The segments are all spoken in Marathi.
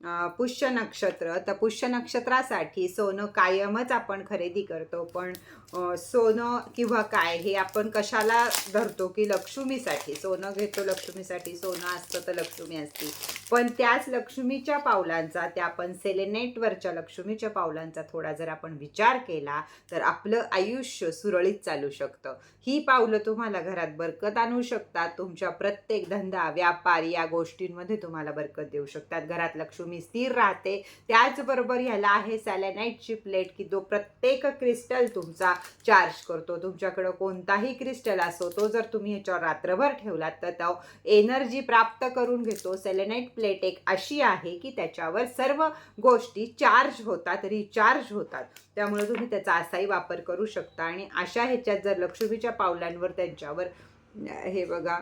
पुष्य नक्षत्र तर पुष्य नक्षत्रासाठी सोनं कायमच आपण खरेदी करतो. पण सोनं किंवा काय हे आपण कशाला धरतो की लक्ष्मीसाठी? सोनं घेतो लक्ष्मीसाठी सोनं असतं तर लक्ष्मी असती. पण त्याच लक्ष्मीच्या पावलांचा त्या आपण सेलेनेटवरच्या लक्ष्मीच्या पावलांचा थोडा जर आपण विचार केला तर आपलं आयुष्य सुरळीत चालू शकतं. ही पावलं तुम्हाला घरात बरकत आणू शकतात. तुमच्या प्रत्येक धंदा व्यापार या गोष्टींमध्ये तुम्हाला बरकत देऊ शकतात. घरात लक्ष्मी स्थिर राहते. त्याचबरोबर ह्याला आहे सॅलेनाईटची प्लेट की जो प्रत्येक क्रिस्टल तुमचा चार्ज करतो. तुमच्याकडं कोणताही क्रिस्टल असो तो जर तुम्ही ह्याच्यावर रात्रभर ठेवलात तर तो एनर्जी प्राप्त करून घेतो. सेलेनाईट प्लेट एक अशी आहे की त्याच्यावर सर्व गोष्टी चार्ज होतात रिचार्ज होतात. त्यामुळे तुम्ही त्याचा असाही वापर करू शकता. आणि अशा ह्याच्यात जर लक्ष्मीच्या पावलांवर त्यांच्यावर हे बघा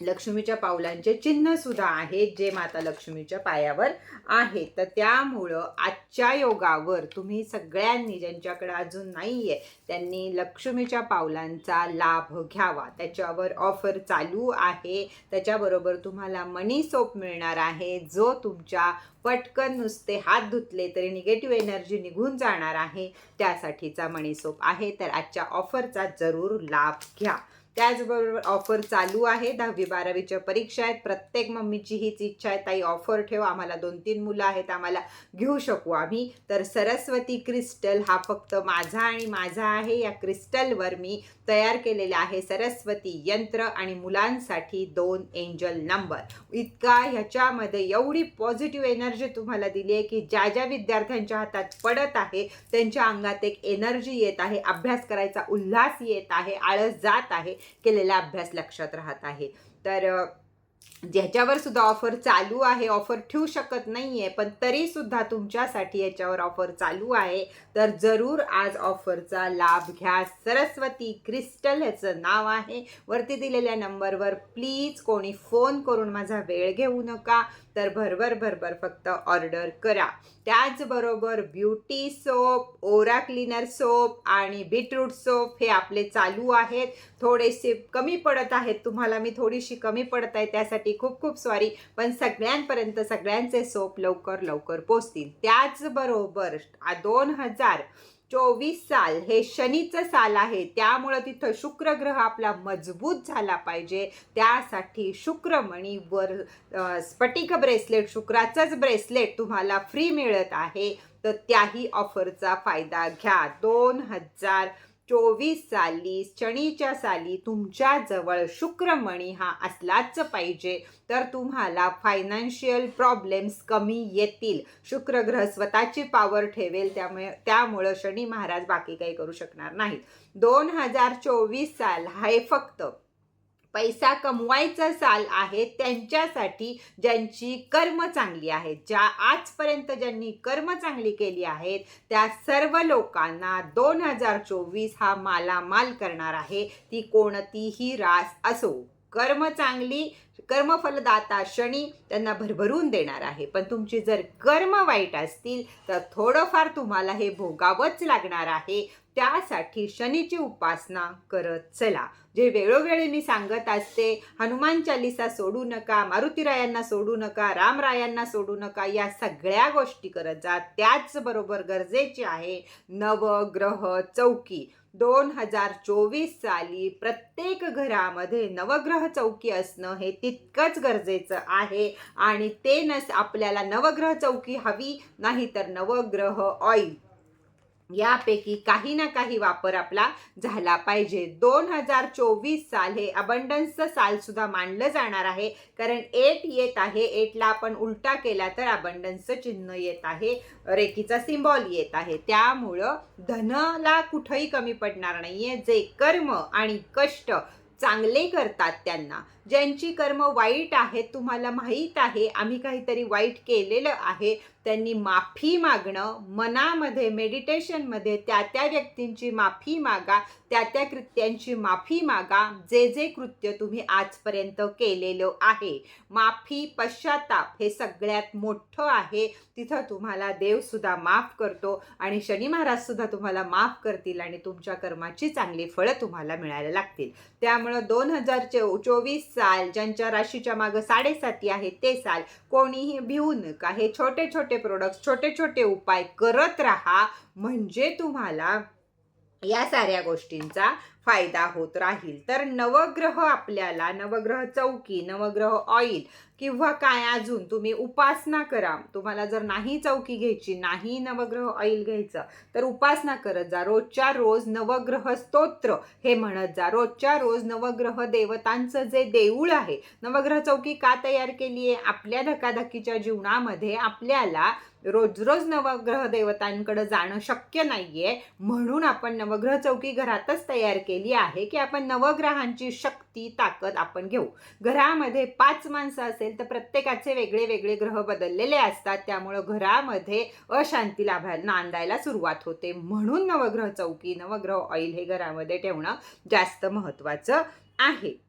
लक्ष्मीच्या पावलांचे चिन्ह सुद्धा आहेत जे माता लक्ष्मीच्या पायावर आहेत तर त्यामुळं आजच्या योगावर तुम्ही सगळ्यांनी ज्यांच्याकडे अजून नाही आहे त्यांनी लक्ष्मीच्या पावलांचा लाभ घ्यावा. त्याच्यावर ऑफर चालू आहे. त्याच्याबरोबर तुम्हाला मनी सोप मिळणार आहे. जो तुमच्या पटकन नुसते हात धुतले तरी निगेटिव्ह एनर्जी निघून जाणार आहे. त्यासाठीचा मणी सोप आहे. तर आजच्या ऑफरचा जरूर लाभ घ्या. त्याचबरोबर ऑफर चालू आहे. दहावी बारावीच्या परीक्षा आहेत. प्रत्येक मम्मीची हीच इच्छा आहे. ताई ऑफर ठेव. आम्हाला दोन तीन मुलं आहेत. आम्हाला घेऊ शकू आम्ही. तर सरस्वती क्रिस्टल हा फक्त माझा आणि माझा आहे. या क्रिस्टलवर मी तयार केलेला आहे सरस्वती यंत्र आणि मुलांसाठी दोन एंजल नंबर इतका ह्याच्यामध्ये एवढी पॉझिटिव्ह एनर्जी तुम्हाला दिली आहे की ज्या ज्या विद्यार्थ्यांच्या हातात पडत आहे त्यांच्या अंगात एक एनर्जी येत आहे. अभ्यास करायचा उल्हास येत आहे. आळस जात आहे. केलेला अभ्यास लक्षात राहत आहे. तर ज्याच्यावर सुद्धा ऑफर चालू आहे ऑफर ठेवू शकत नाही आहे पण तरी सुद्धा तुमच्यासाठी याच्यावर ऑफर चालू आहे. तर जरूर आज ऑफरचा लाभ घ्या. सरस्वती क्रिस्टल ह्याचं नाव आहे. वरती दिलेल्या नंबरवर प्लीज कोणी फोन करून माझा वेळ घेऊ नका. तर भरभर भरभर फक्त ऑर्डर करा. त्याचबरोबर ब्युटी सोप ओरा क्लीनर सोप आणि बीटरूट सोप हे आपले चालू आहेत. थोडेसे कमी पडत आहेत. तुम्हाला मी थोडीशी कमी पडत आहे त्यासाठी खूप खूप सॉरी पण सगळ्यांपर्यंत सगळ्यांचे सोप लवकर लवकर पोचतील. त्याचबरोबर दोन हजार चोवीस साल हे शनीचं साल आहे. त्यामुळं तिथं शुक्र ग्रह आपला मजबूत झाला पाहिजे. त्यासाठी शुक्रमणीवर स्फटिक ब्रेसलेट शुक्राचंच ब्रेसलेट तुम्हाला फ्री मिळत आहे. तर त्याही ऑफरचा फायदा घ्या. दोन हजार चोवीस साली शनीच्या साली तुमच्याजवळ शुक्रमणी हा असलाच पाहिजे तर तुम्हाला फायनान्शियल प्रॉब्लेम्स कमी येतील. शुक्रग्रह स्वतःची पॉवर ठेवेल त्यामुळे त्यामुळं शनी महाराज बाकी काही करू शकणार नाहीत. दोन हजार चोवीस साल हे फक्त. पैसा कमवायचा साल आहे त्यांच्यासाठी ज्यांची कर्म चांगली आहेत ज्या आजपर्यंत ज्यांनी कर्म चांगली केली आहेत त्या सर्व लोकांना दोन हजार चोवीस हा मालामाल करणार आहे ती कोणतीही रास असो. कर्म चांगली कर्मफलदाता शनी त्यांना भरभरून देणार आहे. पण तुमची जर कर्म वाईट असतील तर थोडंफार तुम्हाला हे भोगावंच लागणार आहे. त्यासाठी शनीची उपासना करत चला. जे वेळोवेळी मी सांगत असते हनुमान चालिसा सोडू नका मारुतीरायांना सोडू नका रामरायांना सोडू नका या सगळ्या गोष्टी करत जा. त्याचबरोबर गरजेचे आहे नवग्रह चौकी. दोन हजार चोवीस साली प्रत्येक घरामध्ये नवग्रह चौकी असणं हे तितकंच गरजेचं आहे. आणि ते नस आपल्याला नवग्रह चौकी हवी नाही तर नवग्रह ऑइल यापैकी काही ना काही वापर आपला झाला पाहिजे. दोन हजार चोवीस साल हे अबंडन्सचं साल सुद्धा मानलं जाणार आहे. कारण एट येत आहे एटला आपण उलटा केला तर अबंडन्सचं चिन्ह येत आहे रेखीचा सिम्बॉल येत आहे. त्यामुळं धनला कुठंही कमी पडणार नाहीये. जे कर्म आणि कष्ट चांगले करतात त्यांना. ज्यांची कर्म वाईट आहेत तुम्हाला माहीत आहे आम्ही काहीतरी वाईट केलेलं आहे त्यांनी माफी मागणं मनामध्ये मेडिटेशनमध्ये त्या त्या व्यक्तींची माफी मागा त्या त्या कृत्यांची माफी मागा जे जे कृत्य तुम्ही आजपर्यंत केलेलं आहे. माफी पश्चाताप हे सगळ्यात मोठं आहे. तिथं तुम्हाला देवसुद्धा माफ करतो आणि शनी महाराजसुद्धा तुम्हाला माफ करतील आणि तुमच्या कर्माची चांगली फळं तुम्हाला मिळायला लागतील. त्यामुळं दोन हजार चोवीस साल ज्यांच्या राशीच्या मागं साडेसाती आहे ते साल कोणीही भिवू नका. हे छोटे छोटे प्रोडक्ट्स छोटे छोटे उपाय करत राहा. म्हणजे तुम्हाला या साऱ्या गोष्टींचा फायदा होत राहील. तर नवग्रह आपल्याला नवग्रह चौकी नवग्रह ऑइल किंवा काय अजून तुम्ही उपासना करा. तुम्हाला जर नाही चौकी घ्यायची नाही नवग्रह ऑइल घ्यायचं तर उपासना करत जा. रोजच्या रोज नवग्रह स्तोत्र हे म्हणत जा. रोजच्या रोज नवग्रह देवतांचं जे देऊळ आहे नवग्रह चौकी का तयार केली आहे? आपल्या धकाधकीच्या जीवनामध्ये आपल्याला रोज रोज नवग्रह देवतांकडे जाणं शक्य नाहीये. म्हणून आपण नवग्रह चौकी घरातच तयार केली आहे की आपण नवग्रहांची शक्ती ताकद आपण घेऊ. घरामध्ये पाच माणसं असेल तर प्रत्येकाचे वेगळे वेगळे ग्रह बदललेले असतात. त्यामुळं घरामध्ये अशांती लाभायला नांदायला सुरुवात होते. म्हणून नवग्रह चौकी नवग्रह ऑइल हे घरामध्ये ठेवणं जास्त महत्त्वाचं आहे.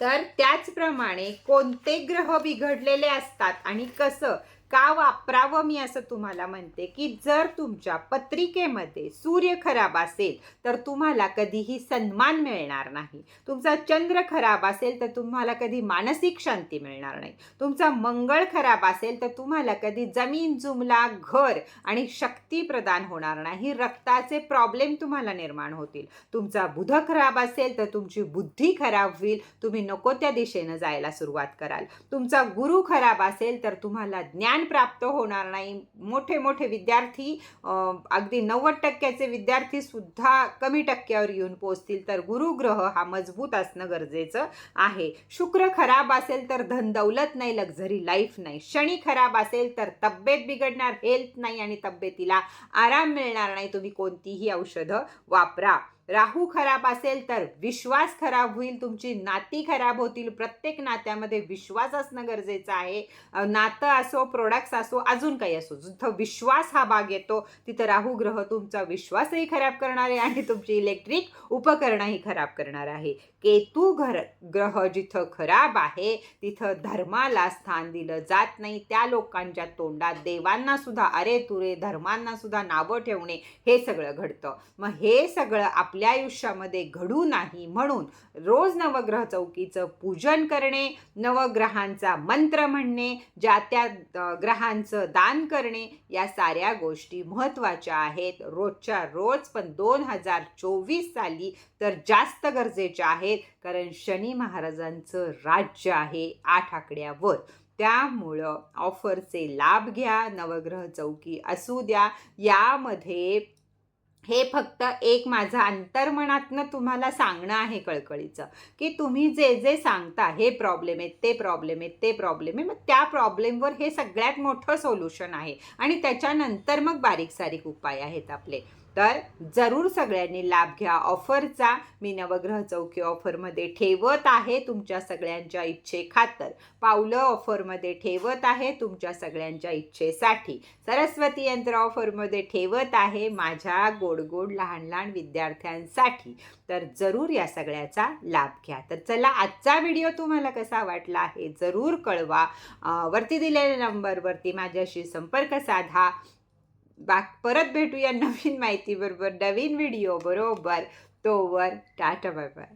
तर त्याचप्रमाणे कोणते ग्रह बिघडलेले असतात आणि कसं? का वापरावं मी असं तुम्हाला म्हणते की जर तुमच्या पत्रिकेमध्ये सूर्य खराब असेल तर तुम्हाला कधीही सन्मान मिळणार नाही. तुमचा चंद्र खराब असेल तर तुम्हाला कधी मानसिक शांती मिळणार नाही. तुमचा मंगळ खराब असेल तर तुम्हाला कधी जमीन जुमला घर आणि शक्ती प्रदान होणार नाही. रक्ताचे प्रॉब्लेम तुम्हाला निर्माण होतील. तुमचा बुध खराब असेल तर तुमची बुद्धी खराब होईल. तुम्ही नको त्या दिशेनं जायला सुरुवात कराल. तुमचा गुरु खराब असेल तर तुम्हाला ज्ञान प्राप्त होणार नाही. मोठे मोठे विद्यार्थी अगदी नव्वद टक्क्याचे विद्यार्थी सुद्धा कमी टक्क्यावर येऊन पोचतील तर गुरुग्रह हा मजबूत असणं गरजेचं आहे. शुक्र खराब असेल तर धन दौलत नाही लक्झरी लाईफ नाही. शनी खराब असेल तर तब्येत बिघडणार हेल्थ नाही आणि तब्येतीला आराम मिळणार नाही. तुम्ही कोणतीही औषधं वापरा. राहू खराब असेल तर विश्वास खराब होईल तुमची नाती खराब होतील. प्रत्येक नात्यामध्ये विश्वास असणं गरजेचं आहे. नातं असो प्रोडक्ट्स असो अजून काही असो जिथं विश्वास हा भाग येतो तिथं राहू ग्रह तुमचा विश्वासही खराब करणार आहे आणि तुमची इलेक्ट्रिक उपकरणंही खराब करणार आहे. केतू घर ग्रह जिथं खराब आहे तिथं धर्माला स्थान दिलं जात नाही. त्या लोकांच्या तोंडात देवांना सुद्धा अरे तुरे धर्मांना सुद्धा नावं ठेवणे हे सगळं घडतं. मग हे सगळं आपल्या आयुष्यामध्ये घडू नाही म्हणून रोज नवग्रह चौकीचं पूजन करणे नवग्रहांचा मंत्र म्हणणे ज्या त्या ग्रहांचं दान करणे या साऱ्या गोष्टी महत्त्वाच्या आहेत. रोजच्या रोज पण दोन हजार चोवीस साली तर जास्त गरजेच्या आहेत कारण शनी महाराजांचं राज्य आहे आठ आकड्यावर. त्यामुळं ऑफरचे लाभ घ्या नवग्रह चौकी असू द्या. यामध्ये हे फक्त एक माझं अंतर्मनातनं तुम्हाला सांगणं आहे कळकळीचं की तुम्ही जे जे सांगता हे प्रॉब्लेम आहेत ते प्रॉब्लेम आहेत ते प्रॉब्लेम आहे मग त्या प्रॉब्लेमवर हे सगळ्यात मोठं सोल्युशन आहे. आणि त्याच्यानंतर मग बारीक सारीक उपाय आहेत आपले. तर जरूर सगळ्यांनी लाभ घ्या. ऑफरचा मी नवग्रह चौकी ऑफरमध्ये ठेवत आहे तुमच्या सगळ्यांच्या इच्छे खातर पावलं ऑफरमध्ये ठेवत आहे तुमच्या सगळ्यांच्या इच्छेसाठी. सरस्वती यंत्र ऑफरमध्ये ठेवत आहे माझ्या गोड गोड लहान लहान विद्यार्थ्यांसाठी. तर जरूर या सगळ्याचा लाभ घ्या. तर चला आजचा व्हिडिओ तुम्हाला कसा वाटला आहे जरूर कळवा. वरती दिलेल्या नंबरवरती माझ्याशी संपर्क साधा. बा परत भेटूया नवीन माहितीबरोबर नवीन व्हिडिओ बरोबर. तोवर टाटा बाय बाय